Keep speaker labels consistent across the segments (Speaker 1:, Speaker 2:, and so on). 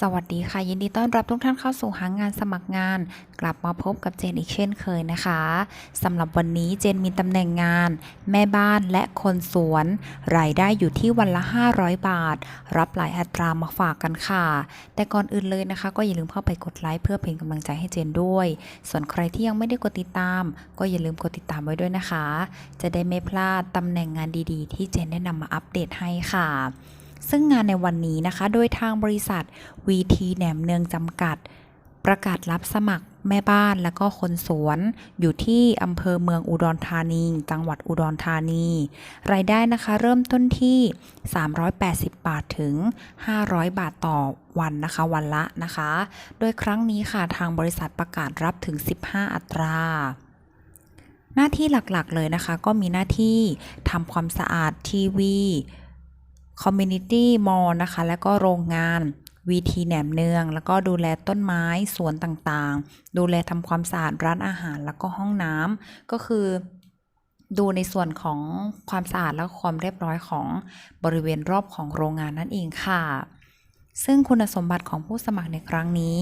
Speaker 1: สวัสดีค่ะ ยินดีต้อนรับทุกท่านเข้าสู่หางานสมัครงาน กลับมาพบกับเจนอีกเช่นเคยนะคะสำหรับวันนี้เจนมีตำแหน่งงาน แม่บ้านและคนสวน รายได้อยู่ที่วันละ 500 บาท รับหลายอัตรามาฝากกันค่ะ แต่ก่อนอื่นเลยนะคะ ก็อย่าลืมเข้าไปกดไลค์เพื่อเป็นกำลังใจให้เจนด้วย ส่วนใครที่ยังไม่ได้กดติดตาม ก็อย่าลืมกดติดตามไว้ด้วยนะคะ จะได้ไม่พลาดตำแหน่งงานดีๆ ที่เจนได้นำมาอัปเดตให้ค่ะ ซึ่งงานในวันนี้นะคะ โดยทางบริษัท VT แหนมเนืองจำกัด ประกาศรับสมัครแม่บ้านและก็คนสวน อยู่ที่อำเภอเมืองอุดรธานี จังหวัดอุดรธานี รายได้นะคะเริ่มต้นที่ 380 บาทถึง 500 บาทต่อวันนะคะ วันละนะคะ โดยครั้งนี้ค่ะทางบริษัทประกาศรับถึง 15 อัตราหน้าที่หลักๆเลยนะคะ ก็มีหน้าที่ทำความสะอาดทีวี คอมมูนิตี้มอลนะคะ แล้วก็โรงงานวีทีแหนมเนือง แล้วก็ดูแลต้นไม้สวนต่างๆ ดูแลทำความสะอาดร้านอาหารแล้วก็ห้องน้ำก็คือดูในส่วนของความสะอาดและความเรียบร้อยของบริเวณรอบของโรงงานนั่นเองค่ะ ซึ่งคุณสมบัติของผู้สมัครในครั้งนี้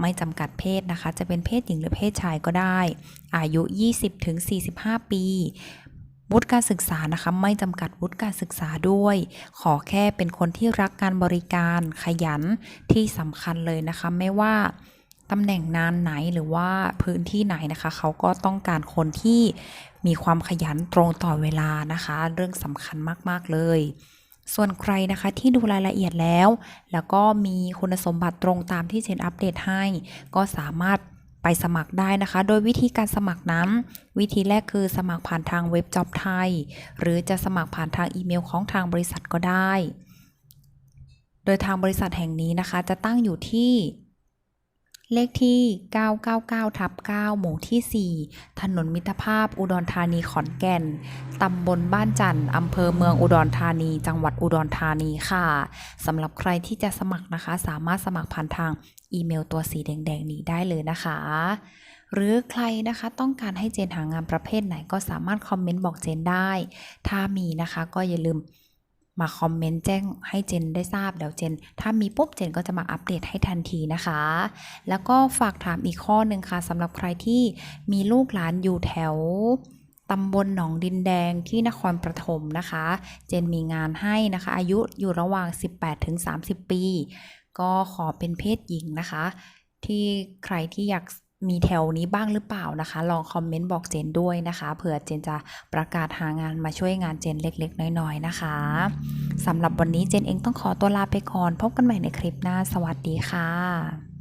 Speaker 1: ไม่จำกัดเพศนะคะ จะเป็นเพศหญิงหรือเพศชายก็ได้ อายุ 20-45 ปี วุฒิการศึกษานะคะไม่จำกัดวุฒิการศึกษาด้วย ขอแค่เป็นคนที่รักการบริการขยันที่สำคัญเลยนะคะไม่ว่าตำแหน่งงานไหนหรือว่าพื้นที่ไหนนะคะ เขาก็ต้องการคนที่มีความขยันตรงต่อเวลานะคะ เรื่องสำคัญมาก ๆ เลย ส่วนใครนะคะที่ดูรายละเอียดแล้ว แล้วก็มีคุณสมบัติตรงตามที่เจนอัปเดตให้ ก็สามารถ ไปสมัครได้นะคะ โดยวิธีการสมัครนั้น วิธีแรกคือสมัครผ่านทางเว็บจ็อบไทย หรือจะสมัครผ่านทางอีเมลของทางบริษัทก็ได้ โดยทางบริษัทแห่งนี้นะคะ จะตั้งอยู่ที่ เลขที่ 999ทับ9หมู่ที่ 4 ถนนมิตรภาพอุดรธานีขอนแก่น ตำบลบ้านจันทร์อำเภอเมืองอุดรธานี จังหวัดอุดรธานีค่ะ สำหรับใครที่จะสมัครนะคะ สามารถสมัครผ่านทางอีเมลตัวสีแดงๆ นี้ได้เลยนะคะ หรือใครนะคะต้องการให้เจนหางานประเภทไหนก็สามารถคอมเมนต์บอกเจนได้ ถ้ามีนะคะก็อย่าลืม มาคอมเมนต์แจ้งให้เจนได้ทราบเดี๋ยวเจน ถ้ามีปุ๊บเจนก็จะมาอัปเดตให้ทันทีนะคะ แล้วก็ฝากถามอีกข้อหนึ่งค่ะสำหรับใครที่มีลูกหลานอยู่แถวตำบลหนองดินแดงที่นครปฐมนะคะ เจนมีงานให้นะคะ อายุอยู่ระหว่าง 18-30 ปี ก็ขอเป็นเพศหญิงนะคะ ที่ใครที่อยาก มีแถวนี้บ้างหรือเปล่านะคะ ลองคอมเมนต์บอกเจนด้วยนะคะเผื่อเจนจะประกาศหางานมาช่วยงานเจนเล็กๆ น้อยๆนะคะสำหรับวันนี้เจนเองต้องขอตัวลาไปก่อน พบกันใหม่ในคลิปหน้า สวัสดีค่ะ